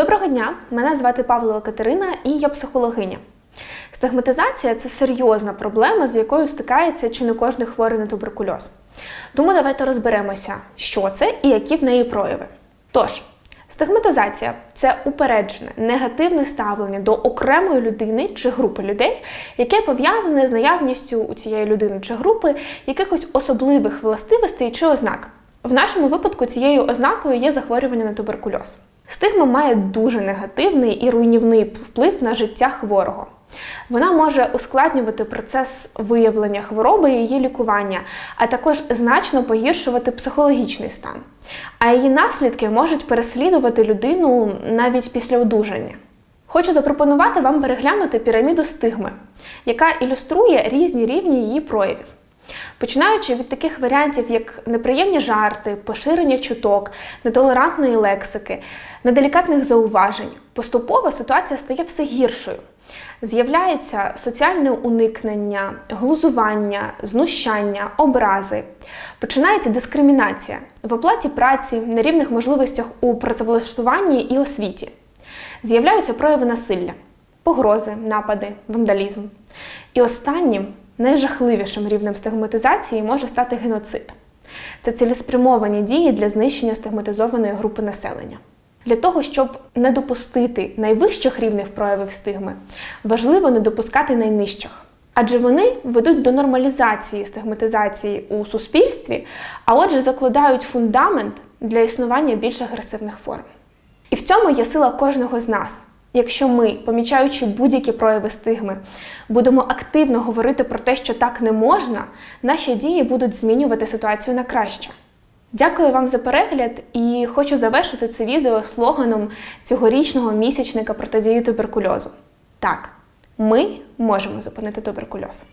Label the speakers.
Speaker 1: Доброго дня! Мене звати Павлова Катерина і я психологиня. Стигматизація це серйозна проблема, з якою стикається чи не кожен хворий на туберкульоз. Тому давайте розберемося, що це і які в неї прояви. Тож, стигматизація це упереджене негативне ставлення до окремої людини чи групи людей, яке пов'язане з наявністю у цієї людини чи групи якихось особливих властивостей чи ознак. В нашому випадку цією ознакою є захворювання на туберкульоз. Стигма має дуже негативний і руйнівний вплив на життя хворого. Вона може ускладнювати процес виявлення хвороби і її лікування, а також значно погіршувати психологічний стан. А її наслідки можуть переслідувати людину навіть після одужання. Хочу запропонувати вам переглянути піраміду стигми, яка ілюструє різні рівні її проявів. Починаючи від таких варіантів, як неприємні жарти, поширення чуток, нетолерантної лексики, неделікатних зауважень, поступово ситуація стає все гіршою. З'являється соціальне уникнення, глузування, знущання, образи. Починається дискримінація в оплаті праці, нерівних можливостях у працевлаштуванні і освіті. З'являються прояви насилля, погрози, напади, вандалізм. І останнім найжахливішим рівнем стигматизації може стати геноцид. Це цілеспрямовані дії для знищення стигматизованої групи населення. Для того, щоб не допустити найвищих рівнів проявів стигми, важливо не допускати найнижчих. Адже вони ведуть до нормалізації стигматизації у суспільстві, а отже, закладають фундамент для існування більш агресивних форм. І в цьому є сила кожного з нас. Якщо ми, помічаючи будь-які прояви стигми, будемо активно говорити про те, що так не можна, наші дії будуть змінювати ситуацію на краще. Дякую вам за перегляд і хочу завершити це відео слоганом цьогорічного місячника протидії туберкульозу. Так, ми можемо зупинити туберкульоз.